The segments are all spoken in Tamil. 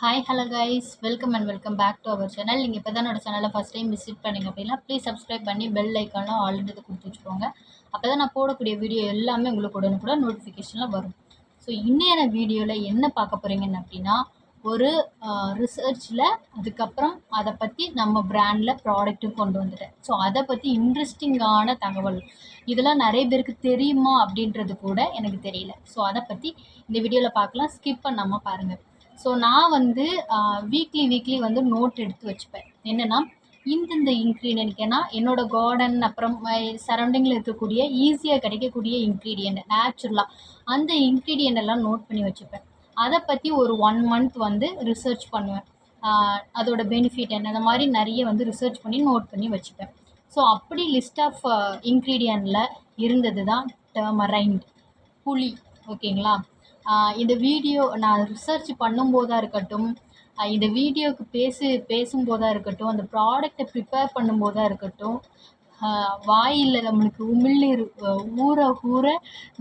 Hi hello guys welcome and welcome back to our channel நீங்கள் இப்போ தான் சேனலை ஃபஸ்ட் டைம் விசிட் பண்ணீங்க அப்படின்னா ப்ளீஸ் சப்ஸ்கிரைப் பண்ணி பெல் ஐக்கான்லாம் ஆல்ரெடி கொடுத்து வச்சுக்கோங்க. அப்போ தான் நான் போடக்கூடிய வீடியோ எல்லாமே உங்களுக்கு கூட நோட்டிஃபிகேஷனில் வரும். ஸோ இன்னையான வீடியோவில் என்ன பார்க்க போகிறீங்கன்னு அப்படின்னா ஒரு ரிசர்ச்சில் அதுக்கப்புறம் அதை பற்றி நம்ம பிராண்டில் ப்ராடக்ட்டும் கொண்டு வந்துட்டேன். ஸோ அதை பற்றி இன்ட்ரெஸ்டிங்கான தகவல். இதெல்லாம் நிறைய பேருக்கு தெரியுமா அப்படின்றது கூட எனக்கு தெரியல. ஸோ அதை பற்றி இந்த வீடியோவில் பார்க்கலாம். ஸ்கிப் பண்ணாமல் பாருங்கள் ஸோ நான் வந்து வீக்லி வீக்லி வந்து நோட் எடுத்து வச்சுப்பேன். என்னென்னா இந்தந்த இன்க்ரீடியன்ட் ஏன்னா என்னோடய கார்டன் அப்புறம் சரௌண்டிங்கில் இருக்கக்கூடிய ஈஸியாக கிடைக்கக்கூடிய இன்க்ரீடியண்ட் நேச்சுரலாக அந்த இன்க்ரீடியண்ட் எல்லாம் நோட் பண்ணி வச்சுப்பேன். அதை பற்றி ஒரு ஒன் மந்த் வந்து ரிசர்ச் பண்ணுவேன். அதோட பெனிஃபிட் என்ன அந்த மாதிரி நிறைய வந்து ரிசர்ச் பண்ணி நோட் பண்ணி வச்சுப்பேன். ஸோ அப்படி லிஸ்ட் ஆஃப் இன்க்ரீடியண்ட்டில் இருந்தது தான் டர்மரைண்ட் புளி ஓகேங்களா இந்த வீடியோ நான் ரிசர்ச் பண்ணும்போதாக இருக்கட்டும் இந்த வீடியோவுக்கு பேசி பேசும்போதாக இருக்கட்டும் அந்த ப்ராடக்டை ப்ரிப்பேர் பண்ணும்போதாக இருக்கட்டும் வாயில் நம்மளுக்கு உமிழ்நீர் ஊற ஊற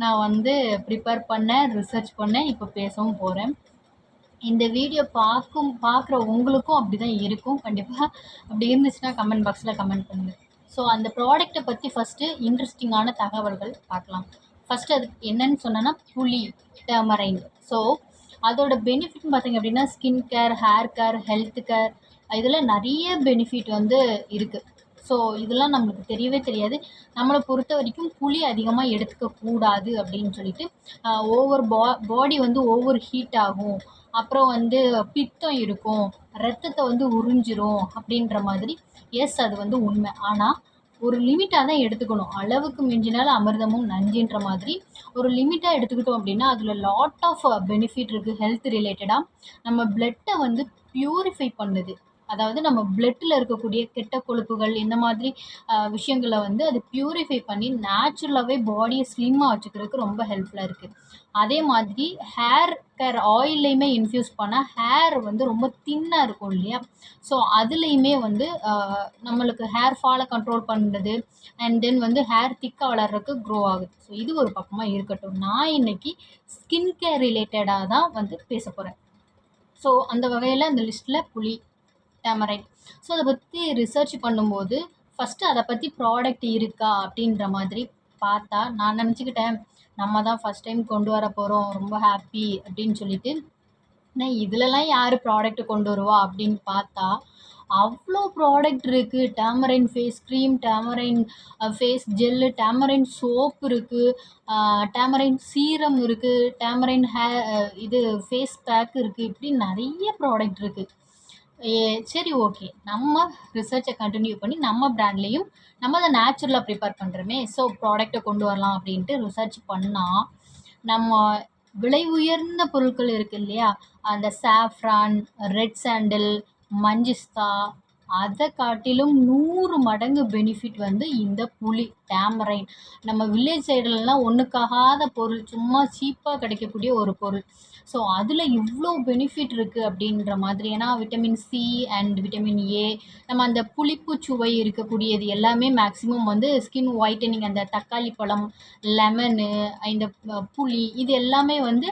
நான் வந்து ப்ரிப்பேர் பண்ணேன் ரிசர்ச் பண்ணேன் இப்போ பேசவும் போகிறேன் இந்த வீடியோ பார்க்கும் பார்க்குற உங்களுக்கும் அப்படி தான் இருக்கும். கண்டிப்பாக அப்படி இருந்துச்சுன்னா கமெண்ட் பாக்ஸில் கமெண்ட் பண்ணுங்கள் ஸோ அந்த ப்ராடக்ட்டை பற்றி ஃபஸ்ட்டு இன்ட்ரெஸ்டிங்கான தகவல்கள் பார்க்கலாம். ஃபஸ்ட்டு அது என்னன்னு சொன்னேன்னா புளி டர்மரைன் ஸோ அதோட பெனிஃபிட்னு பார்த்திங்க அப்படின்னா skin care hair care health care இதில் நிறைய பெனிஃபிட் வந்து இருக்குது ஸோ இதெல்லாம் நம்மளுக்கு தெரியவே தெரியாது. நம்மளை பொறுத்த வரைக்கும் புளி அதிகமாக எடுத்துக்கக்கூடாது அப்படின்னு சொல்லிட்டு ஓவர் பா பாடி வந்து ஓவர் ஹீட் ஆகும். அப்புறம் வந்து பித்தம் இருக்கும். ரத்தத்தை வந்து உறிஞ்சிரும் அப்படின்ற மாதிரி. எஸ் அது வந்து உண்மை. ஆனால் ஒரு லிமிட்டாக தான் எடுத்துக்கணும். அளவுக்கு மிஞ்சினால் அமிர்தமும் நஞ்சுன்ற மாதிரி ஒரு லிமிட்டாக எடுத்துக்கிட்டோம் அப்படின்னா அதில் லாட் ஆஃப் பெனிஃபிட் இருக்குது ஹெல்த் ரிலேட்டடாக நம்ம பிளட்டை வந்து ப்யூரிஃபை பண்ணுது. அதாவது நம்ம பிளட்டில் இருக்கக்கூடிய கெட்ட கொழுப்புகள் இந்த மாதிரி விஷயங்களை வந்து அது ப்யூரிஃபை பண்ணி நேச்சுரலாகவே பாடியை ஸ்லிம்மாக வச்சுக்கிறதுக்கு ரொம்ப ஹெல்ப்ஃபுல்லாக இருக்குது அதே மாதிரி ஹேர் கேர் ஆயில்லையுமே இன்ஃப்யூஸ் பண்ணால் ஹேர் வந்து ரொம்ப தின்னாக இருக்கும் இல்லையா? ஸோ அதுலேயுமே வந்து நம்மளுக்கு ஹேர் ஃபாலை கண்ட்ரோல் பண்ணுறது அண்ட் தென் வந்து ஹேர் திக்காக வளர்கிறதுக்கு க்ரோ ஆகுது. ஸோ இது ஒரு பக்கமாக இருக்கட்டும். நான் இன்றைக்கி ஸ்கின் கேர் ரிலேட்டடாக தான் வந்து பேச போகிறேன் ஸோ அந்த வகையில் அந்த லிஸ்ட்டில் புளி டேமரைன் ஸோ அதை பற்றி ரிசர்ச் பண்ணும்போது ஃபஸ்ட்டு அதை பற்றி ப்ராடக்ட் இருக்கா அப்படின்ற மாதிரி பார்த்தா நான் நினச்சிக்கிட்டேன். நம்ம தான் ஃபஸ்ட் டைம் கொண்டு வர போகிறோம் ரொம்ப ஹாப்பி அப்படின்னு சொல்லிட்டு. ஆனால் இதிலலாம் யார் ப்ராடக்ட் கொண்டு வருவா அப்படின்னு பார்த்தா அவ்வளோ ப்ராடக்ட் இருக்குது tamarind face cream tamarind face gel tamarind soap இருக்குது டேமரைன் சீரம் இருக்குது டேமரைன் ஹே இது ஃபேஸ் பேக் இருக்குது இப்படி நிறைய ப்ராடக்ட் இருக்குது சரி ஓகே நம்ம ரிசர்ச்சை கண்டினியூ பண்ணி நம்ம ப்ராண்ட்லேயும் நம்ம அதை நேச்சுரலாக ப்ரிப்பேர் பண்ணுறோமே ஸோ ப்ராடக்டை கொண்டு வரலாம் அப்படின்ட்டு ரிசர்ச் பண்ணால் நம்ம விலை உயர்ந்த பொருட்கள் இருக்குது இல்லையா? அந்த சாஃப்ரான் ரெட் சாண்டில் மஞ்சிஸ்தா அதை காட்டிலும் நூறு மடங்கு பெனிஃபிட் வந்து இந்த புளி டேமரைன் நம்ம வில்லேஜ் சைடுலலாம் ஒன்றுக்காகாத பொருள் சும்மா சீப்பாக கிடைக்கக்கூடிய ஒரு பொருள். ஸோ அதில் இவ்வளோ பெனிஃபிட் இருக்குது அப்படின்ற மாதிரி ஏன்னா vitamin C and vitamin A நம்ம அந்த புளிப்பு சுவை இருக்கக்கூடியது எல்லாமே மேக்ஸிமம் வந்து ஸ்கின் ஒயிட்டனிங் அந்த தக்காளி பழம் லெமனு இந்த புளி இது எல்லாமே வந்து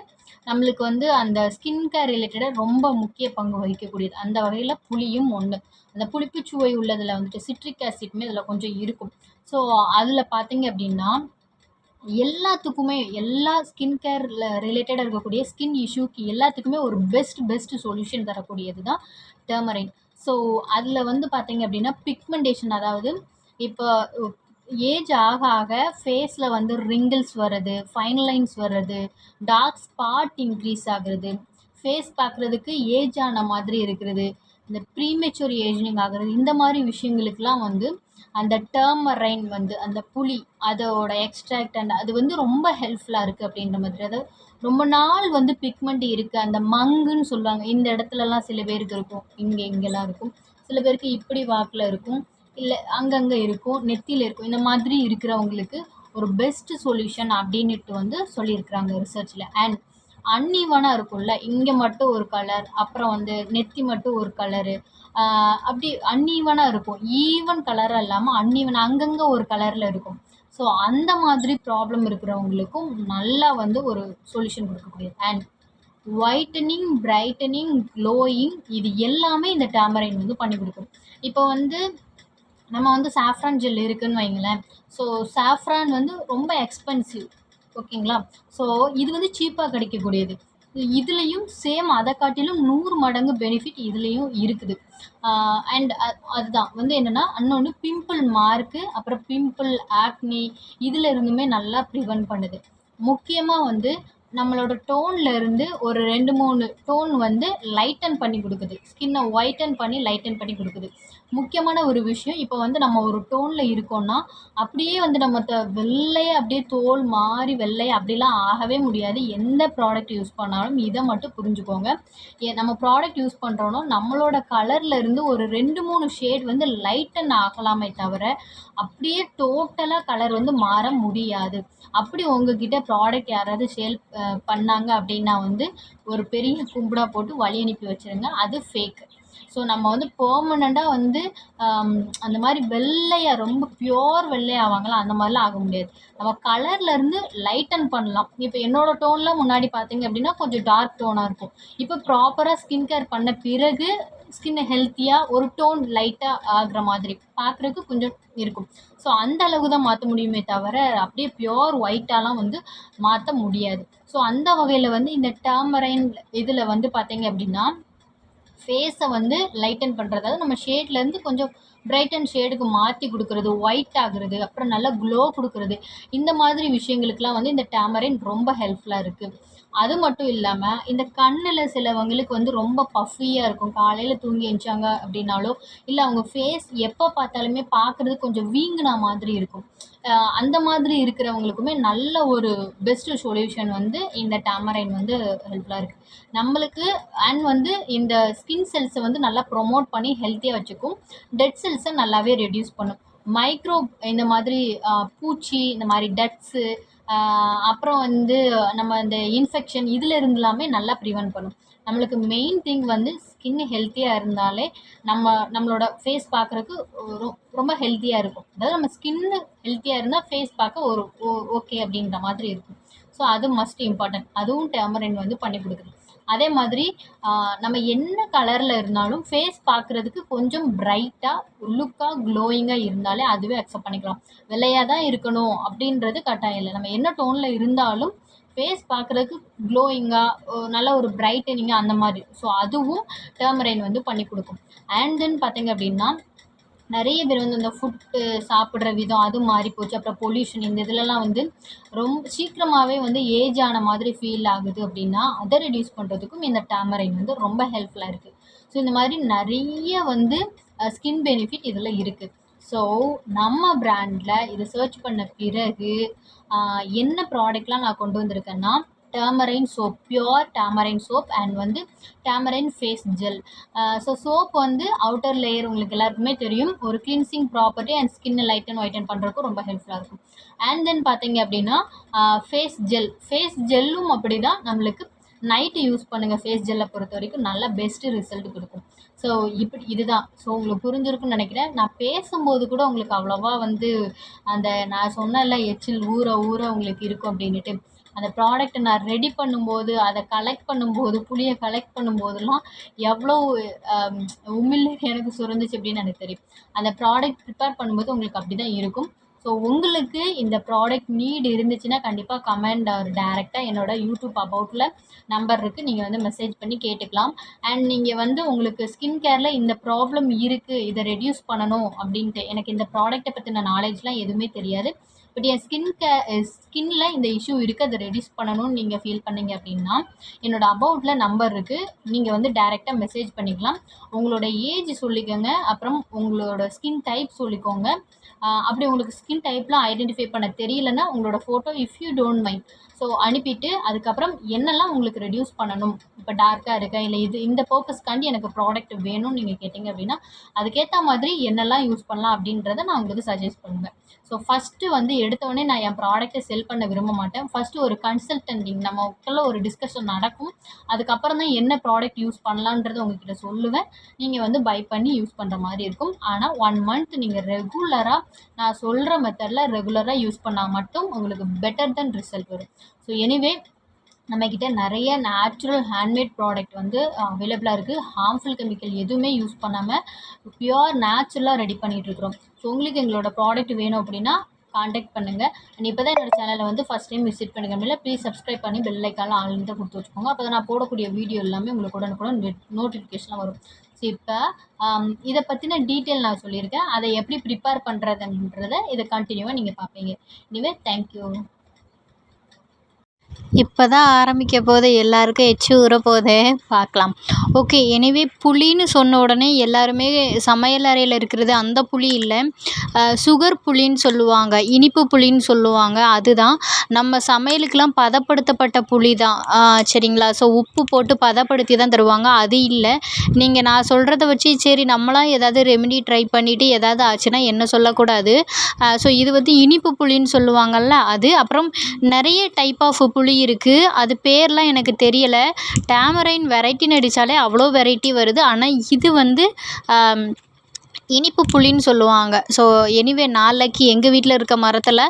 நம்மளுக்கு வந்து அந்த ஸ்கின் கேர் ரிலேட்டடாக ரொம்ப முக்கிய பங்கு வகிக்கக்கூடியது. அந்த வகையில் புளியும் ஒன்று அந்த புளிப்பு சுவை உள்ளதில் வந்துட்டு சிட்ரிக் ஆசிட்மே இதில் கொஞ்சம் இருக்கும். ஸோ அதில் பார்த்தீங்க அப்படின்னா எல்லாத்துக்குமே எல்லா ஸ்கின் கேரில் ரிலேட்டடாக இருக்கக்கூடிய ஸ்கின் இஷ்யூக்கு எல்லாத்துக்குமே ஒரு பெஸ்ட் பெஸ்ட் சொல்யூஷன் தரக்கூடியது தான் டர்மரைன் ஸோ அதில் வந்து பார்த்தீங்க அப்படின்னா பிக்மெண்டேஷன் அதாவது இப்போ ஏஜ் ஆக ஆக ஃபேஸில் வந்து ரிங்கிள்ஸ் வர்றது ஃபைன் லைன்ஸ் வர்றது டார்க் ஸ்பாட் இன்க்ரீஸ் ஆகுறது. ஃபேஸ் பார்க்குறதுக்கு ஏஜ் ஆன மாதிரி இருக்கிறது. இந்த ப்ரீமெச்சூர் ஏஜிங் ஆகிறது. இந்த மாதிரி விஷயங்களுக்கெலாம் வந்து அந்த டேர்மரைன் வந்து அந்த புளி அதோட எக்ஸ்ட்ராக்ட் அண்ட் அது வந்து ரொம்ப ஹெல்ப்ஃபுல்லாக இருக்குது அப்படின்ற மாதிரி. அதாவது ரொம்ப நாள் வந்து பிக்மெண்ட் இருக்குது அந்த மங்குன்னு சொல்லுவாங்க. இந்த இடத்துலலாம் சில பேருக்கு இருக்கும். இங்கே இங்கெல்லாம் இருக்கும். சில பேருக்கு இப்படி வாக்கில் இருக்கும். இல்லை அங்கங்கே இருக்கும் நெத்தியில் இருக்கும். இந்த மாதிரி இருக்கிறவங்களுக்கு ஒரு பெஸ்ட்டு சொல்யூஷன் அப்படின்ட்டு வந்து சொல்லியிருக்கிறாங்க ரிசர்ச்சில் அண்ட் அன்இவனாக இருக்கும்ல இங்கே மட்டும் ஒரு கலர் அப்புறம் வந்து நெத்தி மட்டும் ஒரு கலரு அப்படி அன்இவனாக இருக்கும். ஈவன் கலராக இல்லாமல் அன்ஈவன் அங்கங்கே ஒரு கலரில் இருக்கும். ஸோ அந்த மாதிரி ப்ராப்ளம் இருக்கிறவங்களுக்கும் நல்லா வந்து ஒரு சொல்யூஷன் கொடுக்கக்கூடியது. அண்ட் ஒயிட்டனிங் பிரைட்டனிங் க்ளோயிங் இது எல்லாமே இந்த டேமரைன் வந்து பண்ணி கொடுக்கும். இப்போ வந்து நம்ம வந்து சாஃப்ரான் ஜெல் இருக்குதுன்னு வைங்களேன். ஸோ சாஃப்ரான் வந்து ரொம்ப எக்ஸ்பென்சிவ் ஓகேங்களா? ஸோ இது வந்து சீப்பாக கிடைக்கக்கூடியது. இதுலேயும் சேம் அதை காட்டிலும் நூறு மடங்கு பெனிஃபிட் இதுலேயும் இருக்குது. அண்ட் அதுதான். வந்து என்னென்னா இன்னொன்று பிம்பிள் மார்க்கு அப்புறம் பிம்பிள் ஆக்னி இதில் இருந்துமே நல்லா ப்ரிவென்ட் பண்ணுது. முக்கியமாக வந்து நம்மளோட டோனில் இருந்து ஒரு ரெண்டு மூணு டோன் வந்து லைட்டன் பண்ணி கொடுக்குது. ஸ்கின்னை ஒயிட்டன் பண்ணி லைட்டன் பண்ணி கொடுக்குது. முக்கியமான ஒரு விஷயம் இப்போ வந்து நம்ம ஒரு டோனில் இருக்கோம்னா அப்படியே வந்து நம்ம த வெள்ளையை அப்படியே தோல் மாறி வெள்ளையை அப்படிலாம் ஆகவே முடியாது. எந்த ப்ராடக்ட் யூஸ் பண்ணாலும் இதை மட்டும் புரிஞ்சுக்கோங்க. ஏ நம்ம ப்ராடக்ட் யூஸ் பண்ணுறோன்னா நம்மளோட கலரில் இருந்து ஒரு ரெண்டு மூணு ஷேட் வந்து லைட்டன் ஆகலாமே தவிர அப்படியே டோட்டலாக கலர் வந்து மாற முடியாது. அப்படி உங்ககிட்ட ப்ராடக்ட் யாராவது சேல் பண்ணாங்க அப்படின்னா வந்து ஒரு பெரிய கும்பிடாக போட்டு வழி அனுப்பி வச்சுருங்க. அது ஃபேக் ஸோ நம்ம வந்து பெர்மனண்ட்டாக வந்து அந்த மாதிரி வெள்ளையாக ரொம்ப பியோர் வெள்ளையாக ஆவாங்களா அந்த மாதிரிலாம் ஆக முடியாது. நம்ம கலர்லேருந்து லைட்டன் பண்ணலாம். இப்போ என்னோடய டோனில் முன்னாடி பார்த்தீங்க அப்படின்னா கொஞ்சம் டார்க் டோனாக இருக்கும். இப்போ ப்ராப்பராக ஸ்கின் கேர் பண்ண பிறகு ஸ்கின் ஹெல்த்தியாக ஒரு டோன் லைட்டாக ஆகிற மாதிரி பார்க்குறதுக்கு கொஞ்சம் இருக்கும். ஸோ அந்த அளவு தான் மாற்ற முடியுமே தவிர அப்படியே பியோர் ஒயிட்டாலாம் வந்து மாற்ற முடியாது. ஸோ அந்த வகையில் வந்து இந்த டேமரைன் இதில் வந்து பார்த்தீங்க அப்படின்னா ஃபேஸை வந்து லைட்டன் பண்ணுறது அதாவது நம்ம ஷேட்லேருந்து கொஞ்சம் பிரைட்டன் ஷேடுக்கு மாற்றி கொடுக்குறது ஒயிட் ஆகுறது அப்புறம் நல்லா க்ளோ கொடுக்குறது இந்த மாதிரி விஷயங்களுக்குலாம் வந்து இந்த டேமரின் ரொம்ப ஹெல்ப்ஃபுல்லாக இருக்குது அது மட்டும் இல்லாமல் இந்த கண்ணில் சிலவங்களுக்கு வந்து ரொம்ப பஃபியாக இருக்கும். காலையில் தூங்கி எழுந்தாங்க அப்படின்னாலோ இல்லை அவங்க ஃபேஸ் எப்போ பார்த்தாலுமே பார்க்குறது கொஞ்சம் வீங்கின மாதிரி இருக்கும். அந்த மாதிரி இருக்கிறவங்களுக்குமே நல்ல ஒரு பெஸ்ட்டு சொல்யூஷன் வந்து இந்த டேமரைன் வந்து ஹெல்ப்ஃபுல்லாக இருக்குது நம்மளுக்கு அண்ட் வந்து இந்த ஸ்கின் செல்ஸை வந்து நல்லா ப்ரொமோட் பண்ணி ஹெல்த்தியாக வச்சுக்கும். டெட் செல்ஸை நல்லாவே ரெடியூஸ் பண்ணும். மைக்ரோ இந்த மாதிரி பூச்சி இந்த மாதிரி டட்ஸு அப்புறம் வந்து நம்ம இந்த இன்ஃபெக்ஷன் இதில் இருந்தெல்லாமே நல்லா ப்ரிவென்ட் பண்ணும். நம்மளுக்கு மெயின் திங் வந்து ஸ்கின் ஹெல்த்தியாக இருந்தாலே நம்ம நம்மளோட ஃபேஸ் பார்க்குறக்கு ரொம்ப ஹெல்த்தியாக இருக்கும். அதாவது நம்ம ஸ்கின்னு ஹெல்த்தியாக இருந்தால் ஃபேஸ் பார்க்க ஒரு ஓ ஓகே அப்படின்ற மாதிரி இருக்கும். ஸோ அது மஸ்ட் இம்பார்ட்டன்ட் அதுவும் டேமரின் வந்து பண்ணி கொடுக்குது அதே மாதிரி நம்ம என்ன கலரில் இருந்தாலும் ஃபேஸ் பார்க்குறதுக்கு கொஞ்சம் பிரைட்டாக லுக்காக க்ளோயிங்காக இருந்தாலே அதுவே அக்செப்ட் பண்ணிக்கலாம். வெள்ளையாக தான் இருக்கணும் அப்படின்றது கட்டாயம் இல்லை. நம்ம என்ன டோனில் இருந்தாலும் ஃபேஸ் பார்க்குறதுக்கு க்ளோயிங்காக நல்ல ஒரு பிரைட்டனிங்காக அந்த மாதிரி. ஸோ அதுவும் டேர்மரைன் வந்து பண்ணி கொடுக்கும். அண்ட் தென் பார்த்தீங்க அப்படின்னா நிறைய பேர் வந்து இந்த ஃபுட்டு சாப்பிட்ற விதம் அது மாறி போச்சு. அப்புறம் பொல்யூஷன் இந்த இதுலலாம் வந்து ரொம்ப சீக்கிரமாகவே வந்து ஏஜ் ஆன மாதிரி ஃபீல் ஆகுது அப்படின்னா அதை ரெடியூஸ் பண்ணுறதுக்கும் இந்த டேமரைன் வந்து ரொம்ப ஹெல்ப்ஃபுல்லாக இருக்குது ஸோ இந்த மாதிரி நிறைய வந்து ஸ்கின் பெனிஃபிட் இதில் இருக்குது ஸோ நம்ம ப்ராண்டில் இதை சர்ச் பண்ண பிறகு என்ன ப்ராடக்ட்லாம் நான் கொண்டு வந்திருக்கேன்னா tamarind soap pure tamarind soap and வந்து tamarind face gel so soap வந்து அவுட்டர் லேயர் உங்களுக்கு எல்லாருக்குமே தெரியும். ஒரு cleansing property and skin light and white and பண்ணுறதுக்கும் ரொம்ப ஹெல்ப்ஃபுல்லாக இருக்கும். அண்ட் தென் பார்த்தீங்க அப்படின்னா ஃபேஸ் ஜெல் ஃபேஸ் ஜெல்லும் அப்படி தான் நம்மளுக்கு நைட்டு யூஸ் பண்ணுங்கள் ஃபேஸ் ஜெல்லை பொறுத்த வரைக்கும். நல்ல பெஸ்ட்டு ரிசல்ட் கொடுக்கும். ஸோ இப்படி இதுதான். ஸோ உங்களுக்கு புரிஞ்சிருக்குன்னு நினைக்கிறேன். நான் பேசும்போது கூட உங்களுக்கு அவ்வளோவா வந்து அந்த நான் சொன்னல எச்சில் ஊற ஊற உங்களுக்கு இருக்கும் அப்படின்ட்டு அந்த ப்ராடக்ட்டை நான் ரெடி பண்ணும்போது அதை கலெக்ட் பண்ணும்போது புளியை கலெக்ட் பண்ணும்போதெல்லாம் எவ்வளோ உமிழ் எனக்கு சுரந்துச்சு அப்படின்னு எனக்கு தெரியும். அந்த ப்ராடக்ட் ப்ரிப்பேர் பண்ணும்போது உங்களுக்கு அப்படி தான் இருக்கும். ஸோ உங்களுக்கு இந்த ப்ராடக்ட் நீட் இருந்துச்சுன்னா கண்டிப்பாக கமெண்ட் ஆர் டேரெக்டாக என்னோடய யூடியூப் அபவுட்டில் நம்பர் இருக்குது நீங்கள் வந்து மெசேஜ் பண்ணி கேட்டுக்கலாம். அண்ட் நீங்கள் வந்து உங்களுக்கு ஸ்கின் கேரில் இந்த ப்ராப்ளம் இருக்குது இதை ரெடியூஸ் பண்ணணும் அப்படின்ட்டு. எனக்கு இந்த ப்ராடக்ட்டை பற்றின நாலேஜ்லாம் எதுவுமே தெரியாது. பட் என் ஸ்கின் கே ஸ்கின்ல இந்த இஷ்யூ இருக்குது அதை ரெடியூஸ் பண்ணணும்னு நீங்கள் ஃபீல் பண்ணீங்க அப்படின்னா என்னோட அபவுட்டில் நம்பர் இருக்குது நீங்கள் வந்து டேரெக்டாக மெசேஜ் பண்ணிக்கலாம். உங்களோட ஏஜ் சொல்லிக்கோங்க. அப்புறம் உங்களோட ஸ்கின் டைப் சொல்லிக்கோங்க. அப்படி உங்களுக்கு ஸ்கின் டைப்லாம் ஐடென்டிஃபை பண்ண தெரியலன்னா உங்களோட photo if you don't mind so அனுப்பிட்டு அதுக்கப்புறம் என்னெல்லாம் உங்களுக்கு ரெடியூஸ் பண்ணணும்? இப்போ டார்க்காக இருக்கா இல்லை இது இந்த பர்பஸ்க்காண்டி எனக்கு ப்ராடக்ட் வேணும்னு நீங்கள் கேட்டிங்க அப்படின்னா அதுக்கேற்ற மாதிரி என்னெல்லாம் யூஸ் பண்ணலாம் அப்படின்றத நான் உங்களுக்கு சஜஸ்ட் பண்ணுவேன். ஸோ ஃபஸ்ட்டு வந்து எடுத்தோடனே நான் என் ப்ராடக்ட்டை செல் பண்ண விரும்ப மாட்டேன் ஃபஸ்ட்டு ஒரு கன்சல்டன்டிங் நமக்குள்ள ஒரு டிஸ்கஷன் நடக்கும். அதுக்கப்புறம் தான் என்ன ப்ராடக்ட் யூஸ் பண்ணலான்றது உங்ககிட்ட சொல்லுவேன். நீங்கள் வந்து பை பண்ணி யூஸ் பண்ணுற மாதிரி இருக்கும். ஆனால் ஒன் மந்த் நீங்கள் ரெகுலராக நான் சொல்கிற மெத்தடில் ரெகுலராக யூஸ் பண்ணால் மட்டும் உங்களுக்கு பெட்டர் தென் ரிசல்ட் வரும். ஸோ எனிவே நம்மக்கிட்ட நிறைய நேச்சுரல் ஹேண்ட்மேட் ப்ராடக்ட் வந்து அவைலபிளாக இருக்குது ஹார்ம்ஃபுல் கெமிக்கல் எதுவுமே யூஸ் பண்ணாமல் பியூர் நேச்சுரலாக ரெடி பண்ணிகிட்ருக்குறோம் ஸோ உங்களுக்கு எங்களோட ப்ராடக்ட் வேணும் அப்படின்னா காண்டாக்ட் பண்ணுங்கள் அண்ட் இப்போ தான் என்னோடய சேனலை வந்து ஃபஸ்ட் டைம் விசிட் பண்ணுங்க. ப்ளீஸ் சப்ஸ்கிரைப் பண்ணி பெல் ஐக்கான ஆன்லைன் தான் கொடுத்து வச்சுக்கோங்க. அப்போ தான் நான் போடக்கூடிய வீடியோ எல்லாமே உங்களுக்கு உடனுக்குடன் நோட்டிஃபிகேஷனாக வரும். ஸோ இப்போ இதை பற்றின டீட்டெயில் நான் சொல்லியிருக்கேன். அதை எப்படி ப்ரிப்பேர் பண்ணுறதுன்றத இதை கண்டினியூவாக நீங்கள் பார்ப்பீங்க. இனிவே தேங்க்யூ இப்போ தான் ஆரம்பிக்க போகுது. எல்லாருக்கும் எச்சி ஊற போகுது. பார்க்கலாம். ஓகே எனிவே புளின்னு சொன்ன உடனே எல்லாருமே சமையல் அறையில் இருக்கிறது அந்த புளி இல்லை. சுகர் புளின்னு சொல்லுவாங்க இனிப்பு புளின்னு சொல்லுவாங்க அதுதான். நம்ம சமையலுக்கெலாம் பதப்படுத்தப்பட்ட புளி தான் சரிங்களா? ஸோ உப்பு போட்டு பதப்படுத்தி தான் தருவாங்க. அது இல்லை. நீங்கள் நான் சொல்கிறத வச்சு சரி நம்மளாம் ஏதாவது ரெமெடி ட்ரை பண்ணிவிட்டு ஏதாவது ஆச்சுன்னா என்ன சொல்லக்கூடாது. ஸோ இது வந்து இனிப்பு புளின்னு சொல்லுவாங்கள்ல அது. அப்புறம் நிறைய டைப் ஆஃப் புளி இருக்குது அது பேர்லாம் எனக்கு தெரியலை. டேமரைன் வெரைட்டின்னு அடித்தாலே அவ்வளோ வெரைட்டி வருது. ஆனால் இது வந்து இனிப்பு புளின்னு சொல்லுவாங்க. ஸோ எனிவே நாளைக்கு எங்கள் வீட்டில் இருக்க மரத்தில்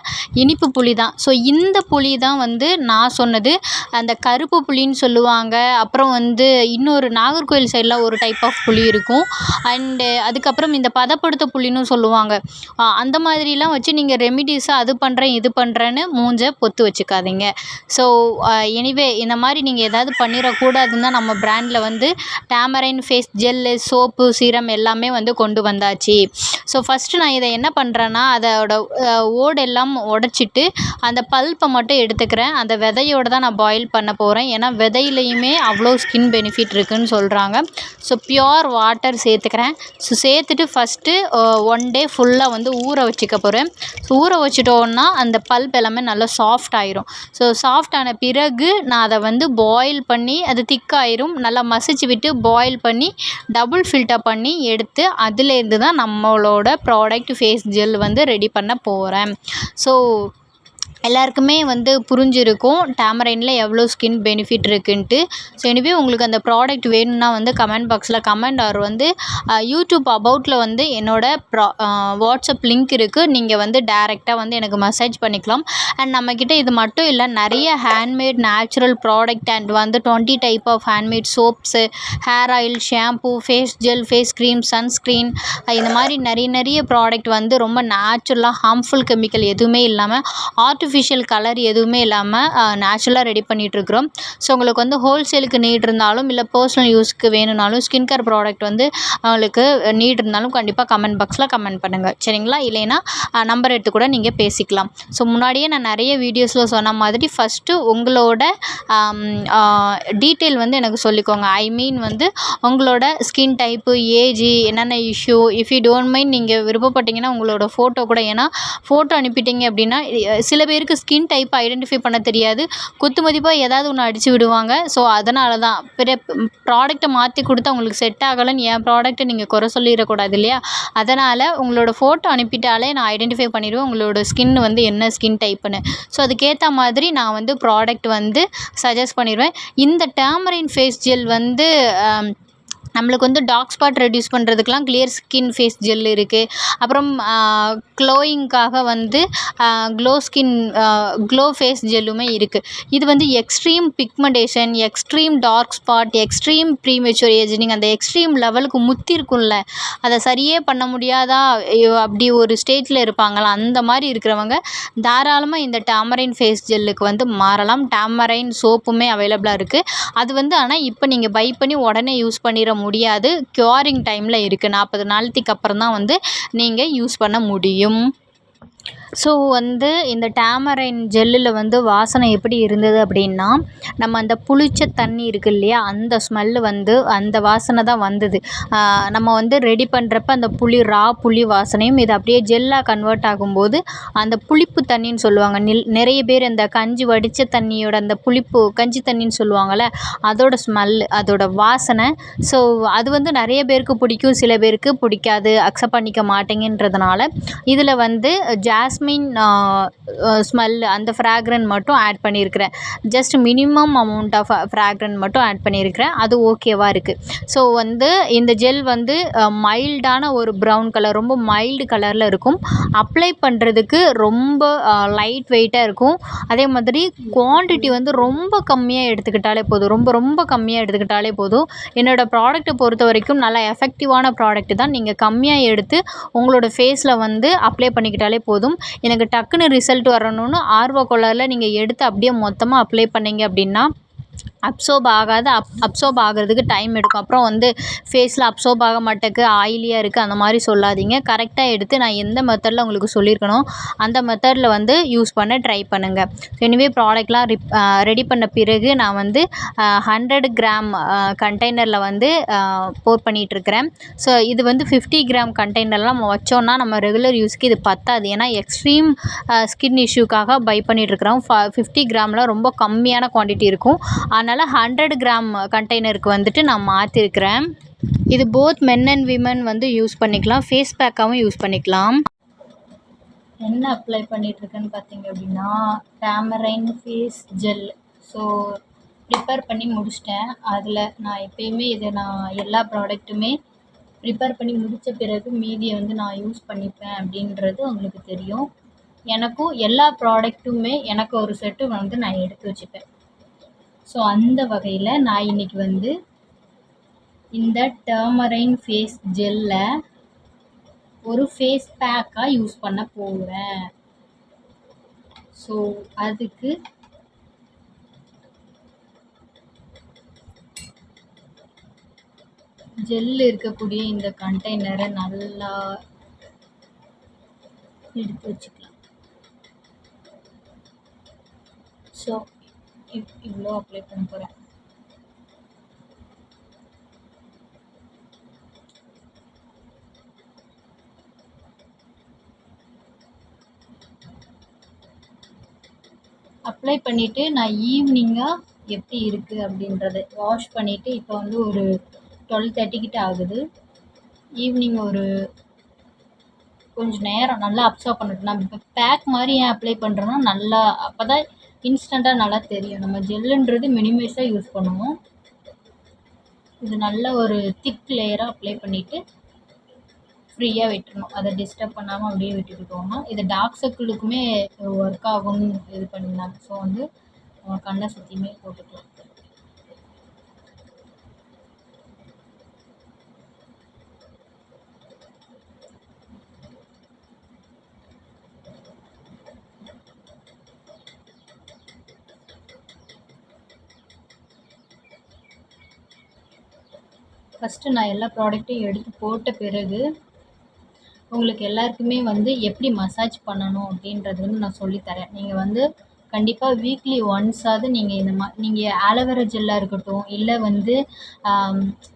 இனிப்பு புளி தான். ஸோ இந்த புளி தான் வந்து நான் சொன்னது. அந்த கருப்பு புளின்னு சொல்லுவாங்க. அப்புறம் வந்து இன்னொரு நாகர்கோவில் சைடில் ஒரு டைப் ஆஃப் புளி இருக்கும். அண்டு அதுக்கப்புறம் இந்த பதப்படுத்த புளின்னு சொல்லுவாங்க. அந்த மாதிரிலாம் வச்சு நீங்கள் ரெமிடிஸாக அது பண்ணுறேன் இது பண்ணுறேன்னு மூஞ்சை பொத்து வச்சுக்காதீங்க. ஸோ எனிவே இந்த மாதிரி நீங்கள் ஏதாவது பண்ணிடக்கூடாதுன்னு தான் நம்ம பிராண்டில் வந்து tamarind face gel soap serum எல்லாமே வந்து கொண்டு வந்தாச்சு. ஆச்சு ஸோ ஃபஸ்ட்டு நான் இதை என்ன பண்ணுறேன்னா அதோட ஓடெல்லாம் உடச்சிட்டு அந்த பல்ப்பை மட்டும் எடுத்துக்கிறேன். அந்த விதையோட தான் நான் பாயில் பண்ண போகிறேன் ஏன்னா விதையிலையுமே அவ்வளோ ஸ்கின் பெனிஃபிட் இருக்குதுன்னு சொல்கிறாங்க ஸோ ப்யூர் வாட்டர் சேர்த்துக்கிறேன். ஸோ சேர்த்துட்டு ஃபஸ்ட்டு ஒன் டே ஃபுல்லாக வந்து ஊற வச்சுக்க போகிறேன் ஸோ ஊற வச்சுட்டோன்னா அந்த பல்ப் எல்லாமே நல்லா சாஃப்ட் ஆயிரும். ஸோ சாஃப்ட் ஆன பிறகு நான் அதை வந்து பாயில் பண்ணி அது திக்காயிரும் நல்லா மசிச்சு விட்டு பாயில் பண்ணி டபுள் ஃபில்டர் பண்ணி எடுத்து அதுலேருந்து தான் நம்மளோட ப்ராடக்ட் ஃபேஸ் ஜெல் வந்து ரெடி பண்ண போகிறேன் ஸோ எல்லாருக்குமே வந்து புரிஞ்சிருக்கும். டேமரைனில் எவ்வளோ ஸ்கின் பெனிஃபிட் இருக்குன்ட்டு. ஸோ எனிவே உங்களுக்கு அந்த ப்ராடக்ட் வேணும்னா வந்து கமெண்ட் பாக்ஸில் கமெண்ட் ஆர் வந்து யூடியூப் அபவுட்டில் வந்து என்னோடய ப்ரா வாட்ஸ்அப் லிங்க் இருக்குது நீங்கள் வந்து டேரெக்டாக வந்து எனக்கு மெசேஜ் பண்ணிக்கலாம். அண்ட் நம்மக்கிட்ட இது மட்டும் இல்லை நிறைய ஹேண்ட்மேட் நேச்சுரல் ப்ராடக்ட் அண்ட் வந்து twenty type of handmade soaps hair oil shampoo face gel face cream sunscreen இந்த மாதிரி நிறைய நிறைய ப்ராடக்ட் வந்து ரொம்ப நேச்சுரலாக ஹார்ம்ஃபுல் கெமிக்கல் எதுவுமே இல்லாமல் ஆர்டிஃபி ஆர்டிஃபிஷியல் கலர் எதுவுமே இல்லாமல் நேச்சுரலாக ரெடி பண்ணிகிட்ருக்குறோம் ஸோ உங்களுக்கு வந்து ஹோல்சேலுக்கு நீட் இருந்தாலும் இல்லை பர்சனல் யூஸ்க்கு வேணும்னாலும் ஸ்கின் கேர் ப்ராடக்ட் வந்து உங்களுக்கு நீட் இருந்தாலும் கண்டிப்பாக கமெண்ட் பாக்ஸில் கமெண்ட் பண்ணுங்கள் சரிங்களா? இல்லைன்னா நம்பர் எடுத்து கூட நீங்கள் பேசிக்கலாம். ஸோ முன்னாடியே நான் நிறைய வீடியோஸில் சொன்ன மாதிரி ஃபஸ்ட்டு உங்களோட டீட்டெயில் வந்து எனக்கு சொல்லிக்கோங்க. ஐ மீன் வந்து உங்களோட ஸ்கின் டைப்பு ஏஜி என்னென்ன issue if you don't mind நீங்கள் விருப்பப்பட்டீங்கன்னா உங்களோட ஃபோட்டோ கூட ஏன்னா ஃபோட்டோ அனுப்பிட்டீங்க அப்படின்னா சில பேர் பேருக்கு ஸ்கின் டைப் ஐடென்டிஃபை பண்ண தெரியாது. குத்து மதிப்பாக ஏதாவது ஒன்று அடித்து விடுவாங்க. ஸோ அதனால தான் பிற ப்ராடக்ட்டை மாற்றி கொடுத்து அவங்களுக்கு செட் ஆகலைன்னு என் ப்ராடக்ட்டை நீங்கள் குறை சொல்லிடக்கூடாது இல்லையா? அதனால் உங்களோட ஃபோட்டோ அனுப்பிட்டாலே நான் ஐடென்டிஃபை பண்ணிடுவேன் உங்களோட ஸ்கின் வந்து என்ன ஸ்கின் டைப்புன்னு ஸோ அதுக்கேற்ற மாதிரி நான் வந்து ப்ராடக்ட் வந்து சஜஸ்ட் பண்ணிடுவேன். இந்த டேமரின் ஃபேஸ் ஜெல் வந்து நம்மளுக்கு வந்து டார்க் ஸ்பாட் ரெடியூஸ் பண்ணுறதுக்குலாம் கிளியர் ஸ்கின் ஃபேஸ் ஜெல் இருக்குது அப்புறம் க்ளோயிங்க்காக வந்து க்ளோ ஸ்கின் க்ளோ ஃபேஸ் ஜெல்லுமே இருக்குது இது வந்து extreme pigmentation extreme dark spot extreme premature ageing அந்த எக்ஸ்ட்ரீம் லெவலுக்கு முத்தி இருக்கும்ல அதை சரியே பண்ண முடியாதா? அப்படி ஒரு ஸ்டேஜில் இருப்பாங்களா? அந்த மாதிரி இருக்கிறவங்க தாராளமாக இந்த டாமரைன் ஃபேஸ் ஜெல்லுக்கு வந்து மாறலாம். டாமரைன் சோப்புமே அவைலபிளாக இருக்குது அது வந்து ஆனால் இப்போ நீங்கள் பை பண்ணி உடனே யூஸ் பண்ணிட முடியாது. க்யூரிங் டைமில் இருக்குது நாற்பது நாளைக்கு அப்புறம் தான் வந்து நீங்கள் யூஸ் பண்ண முடியும். ஸோ வந்து இந்த டேமரைன் ஜெல்லில் வந்து வாசனை எப்படி இருந்தது அப்படின்னா நம்ம அந்த புளிச்ச தண்ணி இருக்கு இல்லையா அந்த ஸ்மெல்லு வந்து அந்த வாசனை தான் வந்தது. நம்ம வந்து ரெடி பண்ணுறப்ப அந்த புளி ரா புளி வாசனையும் இது அப்படியே ஜெல்லாக கன்வெர்ட் ஆகும்போது அந்த புளிப்பு தண்ணின்னு சொல்லுவாங்க. நில் நிறைய பேர் இந்த கஞ்சி வடித்த தண்ணியோட அந்த புளிப்பு கஞ்சி தண்ணின்னு சொல்லுவாங்கள்ல அதோட ஸ்மெல்லு அதோட வாசனை. ஸோ அது வந்து நிறைய பேருக்கு பிடிக்கும் சில பேருக்கு பிடிக்காது அக்செப்ட் பண்ணிக்க மாட்டேங்கன்றதுனால இதில் வந்து ஜாஸ்மின் ஜாஸ்மின் ஸ்மெல் அந்த ஃப்ராக்ரன் மட்டும் ஆட் பண்ணியிருக்கிறேன் just minimum amount of fragrance மட்டும் ஆட் பண்ணியிருக்கிறேன் அது ஓகேவாக இருக்குது ஸோ வந்து இந்த ஜெல் வந்து மைல்டான ஒரு ப்ரௌன் கலர் ரொம்ப மைல்டு கலரில் இருக்கும். அப்ளை பண்ணுறதுக்கு ரொம்ப லைட் வெயிட்டாக இருக்கும். அதே மாதிரி குவான்டிட்டி வந்து ரொம்ப கம்மியாக எடுத்துக்கிட்டாலே போதும். ரொம்ப ரொம்ப கம்மியாக எடுத்துக்கிட்டாலே போதும். என்னோடய ப்ராடக்ட்டை பொறுத்த வரைக்கும் நல்லா எஃபெக்டிவான ப்ராடக்ட் தான். நீங்கள் கம்மியாக எடுத்து உங்களோட ஃபேஸில் வந்து அப்ளை பண்ணிக்கிட்டாலே போதும். எனக்கு டக்குன்னு ரிசல்ட் வரணும்னு ஆர்வ கோளாறில் நீங்கள் எடுத்து அப்படியே மொத்தமாக அப்ளை பண்ணீங்க அப்படின்னா அப்சோர்ப் ஆகாது அப் அப்சோர்ப் ஆகிறதுக்கு டைம் எடுக்கும். அப்புறம் வந்து ஃபேஸில் அப்சோர்ப் ஆக மாட்டேக்கு ஆயிலியாக இருக்குது அந்த மாதிரி சொல்லாதீங்க. கரெக்டாக எடுத்து நான் எந்த மெத்தடில் உங்களுக்கு சொல்லியிருக்கனோ அந்த மெத்தடில் வந்து யூஸ் பண்ண ட்ரை பண்ணுங்கள் எனிவே ப்ராடக்ட்லாம் ரிப் ரெடி பண்ண பிறகு நான் வந்து ஹண்ட்ரட் கிராம் கண்டெய்னரில் வந்து போர் பண்ணிகிட்ருக்கிறேன் ஸோ இது வந்து ஃபிஃப்டி கிராம் கண்டெய்னர்லாம் நம்ம வச்சோன்னா நம்ம ரெகுலர் யூஸ்க்கு இது பத்தாது. ஏன்னா எக்ஸ்ட்ரீம் ஸ்கின் இஷ்யூக்காக பை பண்ணிகிட்ருக்குறோம் ஃப ஃபிஃப்டி கிராமில் ரொம்ப கம்மியான குவான்டிட்டி இருக்கும். அதனால் ஹண்ட்ரட் கிராம் கண்டெய்னருக்கு வந்துட்டு நான் மாற்றிருக்கிறேன் இது போத் மென் அண்ட் விமன் வந்து யூஸ் பண்ணிக்கலாம். ஃபேஸ் பேக்காகவும் யூஸ் பண்ணிக்கலாம். என்ன அப்ளை பண்ணிகிட்ருக்கேன்னு பார்த்தீங்க அப்படின்னா tamarind face gel so prepare பண்ணி முடிச்சிட்டேன். அதில் நான் எப்பயுமே இதை நான் எல்லா ப்ராடக்ட்டுமே ப்ரிப்பேர் பண்ணி முடித்த பிறகு மீதியை வந்து நான் யூஸ் பண்ணிப்பேன் அப்படின்றது உங்களுக்கு தெரியும். எனக்கும் எல்லா ப்ராடக்ட்டுமே எனக்கு ஒரு செட்டு வந்து நான் எடுத்து வச்சுப்பேன். ஸோ அந்த வகையில் நான் இன்றைக்கி வந்து இந்த டர்மரைன் ஃபேஸ் ஜெல்லை ஒரு ஃபேஸ் பேக்காக யூஸ் பண்ண போகிறேன் ஸோ அதுக்கு ஜெல் இருக்கக்கூடிய இந்த கண்டெய்னரை நல்லா எடுத்து வச்சுக்கலாம். ஸோ இவ்வளோ அப்ளை பண்ண போகிறேன் அப்ளை பண்ணிவிட்டு நான் ஈவினிங்காக எப்படி இருக்குது அப்படின்றத வாஷ் பண்ணிவிட்டு இப்போ வந்து ஒரு டுவெல் தேர்ட்டி கிட்ட ஆகுது. ஈவினிங் ஒரு கொஞ்சம் நேரம் நல்லா அப்சர்வ் பண்ணிட்டு நம்ம இப்போ பேக் மாதிரி ஏன் அப்ளை பண்ணுறோன்னா நல்லா அப்போ தான் இன்ஸ்டண்ட்டாக நல்லா தெரியும். நம்ம ஜெல்லுன்றது மினிமைஸாக யூஸ் பண்ணுவோம். இது நல்ல ஒரு திக் லேயராக அப்ளை பண்ணிவிட்டு ஃப்ரீயாக விட்டுறணும். அதை டிஸ்டர்ப் பண்ணாமல் அப்படியே விட்டுக்கிட்டோம்னா இது டார்க் சர்க்கிளுக்குமே ஒர்க் ஆகும்னு இது பண்ணியிருந்தாங்க. ஸோ வந்து நம்ம கண்ணை சுற்றியுமே போட்டுக்கலாம். ஃபஸ்ட்டு நான் எல்லா ப்ராடக்ட்டையும் எடுத்து போட்ட பிறகு உங்களுக்கு எல்லாருக்குமே வந்து எப்படி மசாஜ் பண்ணணும் அப்படின்றது வந்து நான் சொல்லித்தரேன் நீங்கள் வந்து கண்டிப்பாக வீக்லி ஒன்ஸாவது நீங்கள் இந்த மா நீங்கள் ஆலோவேரா ஜெல்லாக இருக்கட்டும் இல்லை வந்து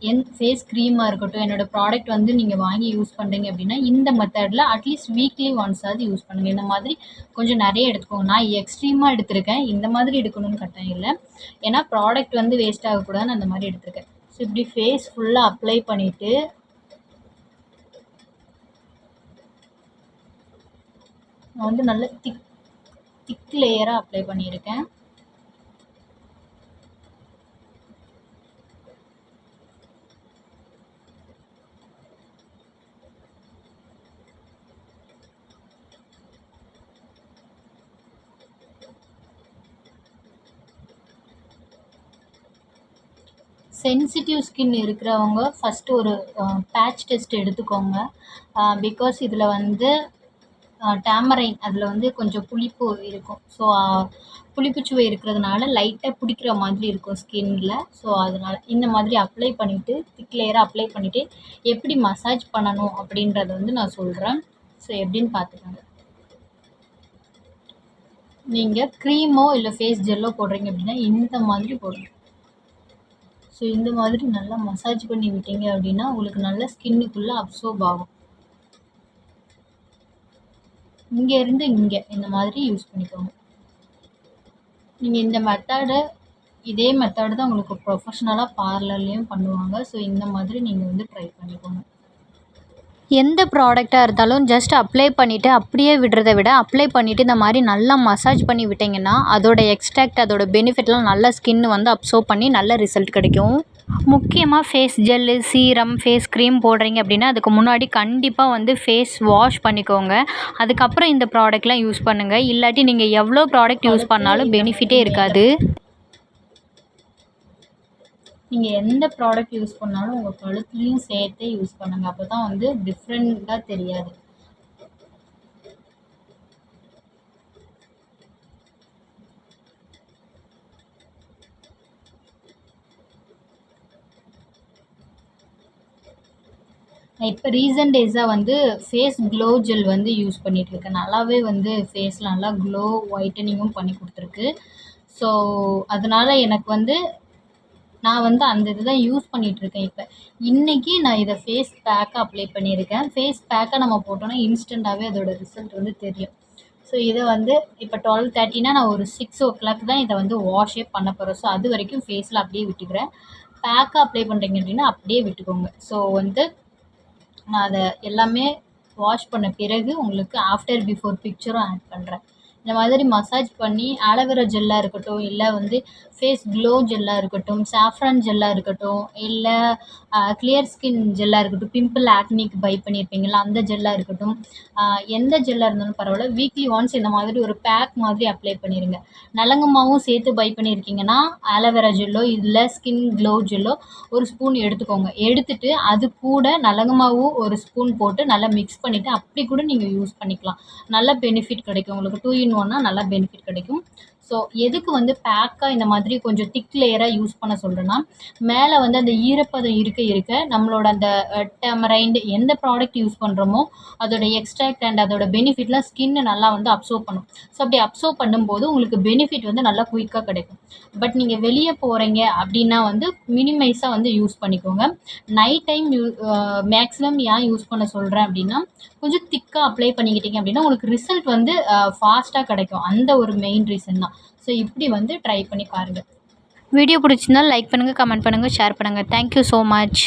என் ஃபேஸ் க்ரீமாக இருக்கட்டும் என்னோடய ப்ராடக்ட் வந்து நீங்கள் வாங்கி யூஸ் பண்ணுறீங்க அப்படின்னா இந்த மெத்தடில் அட்லீஸ்ட் வீக்லி ஒன்ஸாவது யூஸ் பண்ணுங்கள் இந்த மாதிரி கொஞ்சம் நிறைய எடுத்துக்கோங்க. நான் எக்ஸ்ட்ரீமாக எடுத்திருக்கேன். இந்த மாதிரி எடுக்கணும்னு கட்டாயம் இல்லை. ஏன்னா ப்ராடக்ட் வந்து வேஸ்ட் ஆகக்கூடாதுன்னு அந்த மாதிரி எடுத்திருக்கேன். ஸோ இப்படி ஃபேஸ் ஃபுல்லாக அப்ளை பண்ணிவிட்டு நான் வந்து நல்ல திக் திக் லேயராக அப்ளை பண்ணியிருக்கேன். சென்சிட்டிவ் ஸ்கின் இருக்கிறவங்க ஃபஸ்ட்டு ஒரு பேட்ச் டெஸ்ட் எடுத்துக்கோங்க. பிகாஸ் இதில் வந்து டேமரைன் அதில் வந்து கொஞ்சம் புளிப்பு இருக்கும். ஸோ புளிப்புச்சுவை இருக்கிறதுனால லைட்டாக பிடிக்கிற மாதிரி இருக்கும் ஸ்கின்னில் ஸோ அதனால் இந்த மாதிரி அப்ளை பண்ணிவிட்டு திக் லேயராக அப்ளை பண்ணிவிட்டு எப்படி மசாஜ் பண்ணணும் அப்படின்றத வந்து நான் சொல்கிறேன் ஸோ எப்படின்னு பார்த்துக்கோங்க. நீங்கள் க்ரீமோ இல்லை ஃபேஸ் ஜெல்லோ போடுறீங்க அப்படின்னா இந்த மாதிரி போடுங்க ஸோ இந்த மாதிரி நல்லா மசாஜ் பண்ணி விட்டீங்க அப்படின்னா உங்களுக்கு நல்ல ஸ்கின்னுக்குள்ளே அப்சர்வ் ஆகும். இங்கேருந்து இங்கே இந்த மாதிரி யூஸ் பண்ணிக்கோங்க. நீங்கள் இந்த மெத்தடை இதே மெத்தடு தான் உங்களுக்கு ப்ரொஃபஷ்னலாக பார்லர்லேயும் பண்ணுவாங்க. ஸோ இந்த மாதிரி நீங்கள் வந்து ட்ரை பண்ணிக்கோங்க. எந்த ப்ராடக்டாக இருந்தாலும் ஜஸ்ட் அப்ளை பண்ணிவிட்டு அப்படியே விடுறத விட அப்ளை பண்ணிவிட்டு இந்த மாதிரி நல்லா மசாஜ் பண்ணி விட்டிங்கன்னா அதோட எக்ஸ்ட்ராக்ட் அதோட பெனிஃபிட்லாம் நல்லா ஸ்கின் வந்து அப்சர்வ் பண்ணி நல்ல ரிசல்ட் கிடைக்கும். முக்கியமாக face gel serum face cream போடுறீங்க அப்படின்னா அதுக்கு முன்னாடி கண்டிப்பாக வந்து ஃபேஸ் வாஷ் பண்ணிக்கோங்க. அதுக்கப்புறம் இந்த ப்ராடக்ட்லாம் யூஸ் பண்ணுங்கள் இல்லாட்டி நீங்கள் எவ்வளோ ப்ராடக்ட் யூஸ் பண்ணாலும் பெனிஃபிட்டே இருக்காது. நீங்கள் எந்த ப்ராடக்ட் யூஸ் பண்ணாலும் உங்கள் கழுத்துலேயும் சேர்த்தே யூஸ் பண்ணுங்கள் அப்போ தான் வந்து டிஃப்ரெண்ட்டாக தெரியாது. நான் இப்போ ரீசன்ட் டேஸாக வந்து ஃபேஸ் க்ளோ ஜெல் வந்து யூஸ் பண்ணிகிட்ருக்கேன் நல்லாவே வந்து ஃபேஸில் நல்லா க்ளோ ஒயிட்டனிங்கும் பண்ணி கொடுத்துருக்கு. ஸோ அதனால் எனக்கு வந்து நான் வந்து அந்த இது தான் யூஸ் பண்ணிகிட்ருக்கேன் இப்போ. இன்றைக்கி நான் இதை ஃபேஸ் பேக்காக அப்ளை பண்ணியிருக்கேன். ஃபேஸ் பேக்கை நம்ம போட்டோன்னா இன்ஸ்டண்ட்டாகவே அதோட ரிசல்ட் வந்து தெரியும். ஸோ இதை வந்து இப்போ டுவெல் தேர்ட்டினா நான் ஒரு சிக்ஸ் ஓ கிளாக் தான் இதை வந்து வாஷே பண்ண போகிறேன் ஸோ அது வரைக்கும் ஃபேஸில் அப்படியே விட்டுக்கிறேன். பேக்காக அப்ளை பண்ணுறீங்க அப்படின்னா அப்படியே விட்டுக்கோங்க. ஸோ வந்து நான் அதை எல்லாமே வாஷ் பண்ண பிறகு உங்களுக்கு ஆஃப்டர் பிஃபோர் பிக்சரும் ஆட் பண்ணுறேன் இந்த மாதிரி மசாஜ் பண்ணி ஆலோவேரா ஜெல்லாக இருக்கட்டும் இல்லை வந்து ஃபேஸ் க்ளோ ஜெல்லாக இருக்கட்டும் சாஃப்ரான் ஜெல்லாக இருக்கட்டும் இல்லை கிளியர் ஸ்கின் ஜெல்லாக இருக்கட்டும் பிம்பிள் ஆக்னிக்கு பை பண்ணியிருப்பீங்களா அந்த ஜெல்லாக இருக்கட்டும் எந்த ஜெல்லாக இருந்தாலும் பரவாயில்ல வீக்லி ஒன்ஸ் இந்த மாதிரி ஒரு பேக் மாதிரி அப்ளை பண்ணிடுங்க நலங்கமாவும் சேர்த்து பை பண்ணியிருக்கீங்கன்னா ஆலோவேரா ஜெல்லோ இல்லை ஸ்கின் க்ளோ ஜெல்லோ ஒரு ஸ்பூன் எடுத்துக்கோங்க. எடுத்துட்டு அது கூட நலங்கமாவும் ஒரு ஸ்பூன் போட்டு நல்லா மிக்ஸ் பண்ணிவிட்டு அப்படி கூட நீங்கள் யூஸ் பண்ணிக்கலாம். நல்ல பெனிஃபிட் கிடைக்கும் உங்களுக்கு. டூ இன் ஒன்னா நல்லா பெனிஃபிட் கிடைக்கும். ஸோ எதுக்கு வந்து பேக்காக இந்த மாதிரி கொஞ்சம் திக் லேயராக யூஸ் பண்ண சொல்கிறேன்னா மேலே வந்து அந்த ஈரப்பதம் இருக்க இருக்க நம்மளோட அந்த டெமரைண்ட் எந்த ப்ராடக்ட் யூஸ் பண்ணுறோமோ அதோட எக்ஸ்ட்ராக்ட் அண்ட் அதோட பெனிஃபிட்லாம் ஸ்கின்னு நல்லா வந்து அப்சர்வ் பண்ணும். ஸோ அப்படி அப்சர்வ் பண்ணும்போது உங்களுக்கு பெனிஃபிட் வந்து நல்லா குயிக்காக கிடைக்கும். பட் நீங்கள் வெளியே போகிறீங்க அப்படின்னா வந்து மினிமைஸாக வந்து யூஸ் பண்ணிக்கோங்க. நைட் டைம் யூ மேக்ஸிமம் ஏன் யூஸ் பண்ண சொல்கிறேன் அப்படின்னா கொஞ்சம் திக்காக அப்ளை பண்ணிக்கிட்டீங்க அப்படின்னா உங்களுக்கு ரிசல்ட் வந்து ஃபாஸ்ட்டாக கிடைக்கும். அந்த ஒரு மெயின் ரீசன் தான். ஸோ இப்படி வந்து ட்ரை பண்ணி பாருங்கள் வீடியோ பிடிச்சிருந்தால் லைக் பண்ணுங்கள் கமெண்ட் பண்ணுங்கள் ஷேர் பண்ணுங்கள் தேங்க்யூ ஸோ மச்